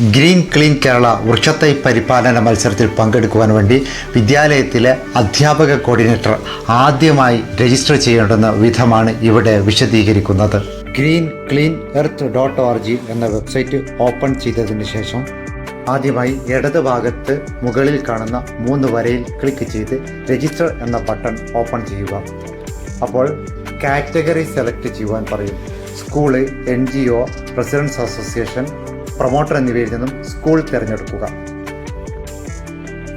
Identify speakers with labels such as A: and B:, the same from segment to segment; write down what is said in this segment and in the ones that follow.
A: Green clean Kerala വൃക്ഷത്തൈ പരിപാലന മത്സരത്തിൽ പങ്കെടുക്കുവാൻ വേണ്ടി വിദ്യാലയത്തിലെ അധ്യാപക കോർഡിനേറ്റർ ആദ്യമായി രജിസ്റ്റർ ചെയ്യേണ്ടുന്ന വിധമാണ് ഇവിടെ വിശദീകരിക്കുന്നത്. Green clean earth dot org എന്ന വെബ്സൈറ്റ് ഓപ്പൺ ചെയ്തതിന് ശേഷം ആദ്യമായി ഇടത് ഭാഗത്ത് മുകളിൽ കാണുന്ന മൂന്ന് വരയിൽ ക്ലിക്ക് ചെയ്ത് രജിസ്റ്റർ എന്ന ബട്ടൺ ഓപ്പൺ ചെയ്യുക. അപ്പോൾ കാറ്റഗറി സെലക്ട് ചെയ്യുവാൻ പറയും. School N G O presidents association promoter എന്നിവയിൽ നിന്നും സ്കൂൾ തിരഞ്ഞെടുക്കുക.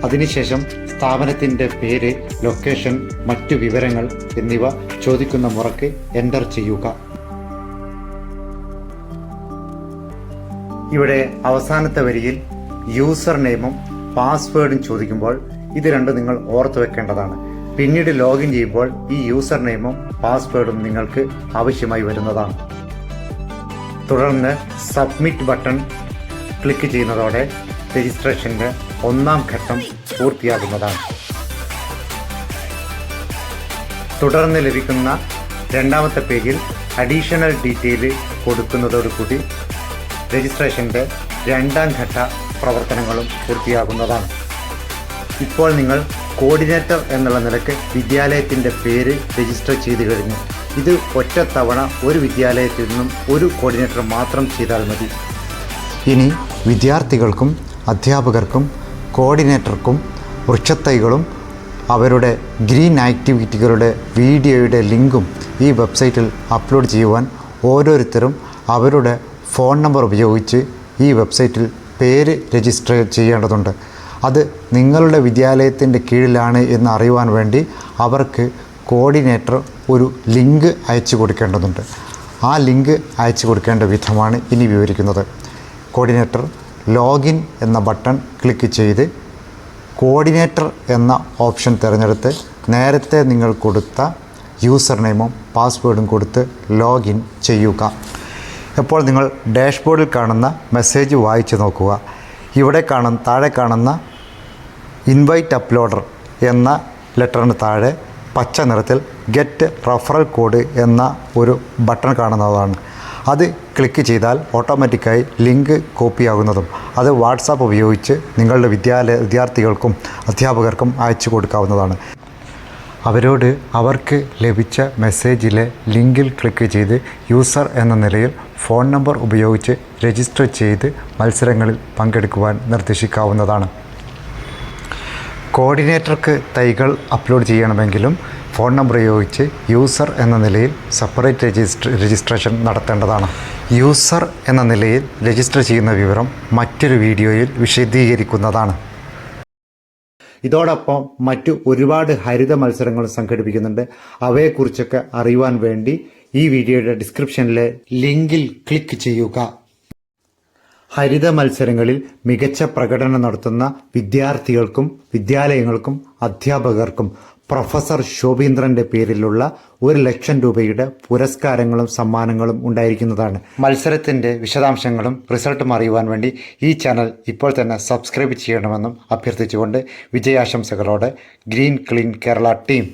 A: അതിനുശേഷം സ്ഥാപനത്തിന്റെ പേര് ലൊക്കേഷൻ മറ്റു വിവരങ്ങൾ എന്നിവ ചോദിക്കുന്ന മുറയ്ക്ക് എന്റർ ചെയ്യുക. ഇവിടെ അവസാനത്തെ വരിയിൽ യൂസർ നെയിമും പാസ്വേഡും ചോദിക്കുമ്പോൾ ഇത് രണ്ടും നിങ്ങൾ ഓർത്തു വെക്കേണ്ടതാണ്. പിന്നീട് ലോഗിൻ ചെയ്യുമ്പോൾ ഈ യൂസർ നെയിമും പാസ്വേഡും നിങ്ങൾക്ക് ആവശ്യമായി വരുന്നതാണ്. തുടർന്ന് സബ്മിറ്റ് ബട്ടൺ ക്ലിക്ക് ചെയ്യുന്നതോടെ രജിസ്ട്രേഷന്റെ ഒന്നാം ഘട്ടം പൂർത്തിയാകുന്നതാണ്. തുടർന്ന് ലഭിക്കുന്ന രണ്ടാമത്തെ പേജിൽ അഡീഷണൽ ഡീറ്റെയിൽ കൊടുക്കുന്നതോടുകൂടി രജിസ്ട്രേഷന്റെ രണ്ടാം ഘട്ട പ്രവർത്തനങ്ങളും പൂർത്തിയാകുന്നതാണ്. ഇപ്പോൾ നിങ്ങൾ കോർഡിനേറ്റർ എന്നുള്ള നിലയ്ക്ക് വിദ്യാലയത്തിന്റെ പേര് രജിസ്റ്റർ ചെയ്തു കഴിഞ്ഞു. ഇത് ഒറ്റത്തവണ ഒരു വിദ്യാലയത്തിൽ നിന്നും ഒരു കോർഡിനേറ്റർ മാത്രം ചെയ്താൽ മതി. ഇനി വിദ്യാർത്ഥികൾക്കും അധ്യാപകർക്കും കോർഡിനേറ്റർക്കും വൃക്ഷത്തൈകളും അവരുടെ ഗ്രീൻ ആക്ടിവിറ്റികളുടെ വീഡിയോയുടെ ലിങ്കും ഈ വെബ്സൈറ്റിൽ അപ്ലോഡ് ചെയ്യുവാൻ ഓരോരുത്തരും അവരുടെ ഫോൺ നമ്പർ ഉപയോഗിച്ച് ഈ വെബ്സൈറ്റിൽ പേര് രജിസ്റ്റർ ചെയ്യേണ്ടതുണ്ട്. അത് നിങ്ങളുടെ വിദ്യാലയത്തിന്റെ കീഴിലാണ് എന്ന് അറിയുവാൻ വേണ്ടി അവർക്ക് കോർഡിനേറ്റർ ഒരു ലിങ്ക് അയച്ചു കൊടുക്കേണ്ടതുണ്ട്. ആ ലിങ്ക് അയച്ചു കൊടുക്കേണ്ട വിധമാണ് ഇനി വിവരിക്കുന്നത്. കോർഡിനേറ്റർ ലോഗിൻ എന്ന ബട്ടൺ ക്ലിക്ക് ചെയ്ത് കോർഡിനേറ്റർ എന്ന ഓപ്ഷൻ തിരഞ്ഞെടുത്ത് നേരത്തെ നിങ്ങൾ കൊടുത്ത യൂസർ നെയിമും പാസ്വേഡും കൊടുത്ത് ലോഗിൻ ചെയ്യുക. ഇപ്പോൾ നിങ്ങൾ ഡാഷ്ബോർഡിൽ കാണുന്ന മെസ്സേജ് വായിച്ചു നോക്കുക. ഇവിടെ കാണുന്ന താഴെ കാണുന്ന ഇൻവൈറ്റ് അപ്ലോഡർ എന്ന ലെറ്ററിന് താഴെ പച്ച നിറത്തിൽ ഗെറ്റ് റഫറൽ കോഡ് എന്ന ഒരു ബട്ടൺ കാണുന്നതാണ്. അത് ക്ലിക്ക് ചെയ്താൽ ഓട്ടോമാറ്റിക്കായി ലിങ്ക് കോപ്പിയാകുന്നതും അത് വാട്സാപ്പ് ഉപയോഗിച്ച് നിങ്ങളുടെ വിദ്യാലയ വിദ്യാർത്ഥികൾക്കും അധ്യാപകർക്കും അയച്ചു കൊടുക്കാവുന്നതാണ്. അവരോട് അവർക്ക് ലഭിച്ച മെസ്സേജിലെ ലിങ്കിൽ ക്ലിക്ക് ചെയ്ത് യൂസർ എന്ന നിലയിൽ ഫോൺ നമ്പർ ഉപയോഗിച്ച് രജിസ്റ്റർ ചെയ്ത് മത്സരങ്ങളിൽ പങ്കെടുക്കുവാൻ നിർദ്ദേശിക്കാവുന്നതാണ്. കോർഡിനേറ്റർക്ക് തൈകൾ അപ്ലോഡ് ചെയ്യണമെങ്കിലും ഫോൺ നമ്പർ ഉപയോഗിച്ച് യൂസർ എന്ന നിലയിൽ സെപ്പറേറ്റ് രജിസ്റ്റർ രജിസ്ട്രേഷൻ നടത്തേണ്ടതാണ്. യൂസർ എന്ന നിലയിൽ രജിസ്റ്റർ ചെയ്യുന്ന വിവരം മറ്റൊരു വീഡിയോയിൽ വിശദീകരിക്കുന്നതാണ്. ഇതോടൊപ്പം മറ്റു ഒരുപാട് ഹരിത മത്സരങ്ങൾ സംഘടിപ്പിക്കുന്നുണ്ട്. അവയെക്കുറിച്ചൊക്കെ അറിയുവാൻ വേണ്ടി ഈ വീഡിയോയുടെ ഡിസ്ക്രിപ്ഷനിലെ ലിങ്കിൽ ക്ലിക്ക് ചെയ്യുക. ഹരിത മത്സരങ്ങളിൽ മികച്ച പ്രകടനം നടത്തുന്ന വിദ്യാർത്ഥികൾക്കും വിദ്യാലയങ്ങൾക്കും അധ്യാപകർക്കും പ്രൊഫസർ ശോഭീന്ദ്രന്റെ പേരിലുള്ള ഒരു ലക്ഷം രൂപയുടെ പുരസ്കാരങ്ങളും സമ്മാനങ്ങളും ഉണ്ടായിരിക്കുന്നതാണ്. മത്സരത്തിന്റെ വിശദാംശങ്ങളും റിസൾട്ടും അറിയുവാൻ വേണ്ടി ഈ ചാനൽ ഇപ്പോൾ തന്നെ സബ്സ്ക്രൈബ് ചെയ്യണമെന്നും അഭ്യർത്ഥിച്ചുകൊണ്ട് വിജയാശംസകളോടെ ഗ്രീൻ ക്ലീൻ കേരള ടീം.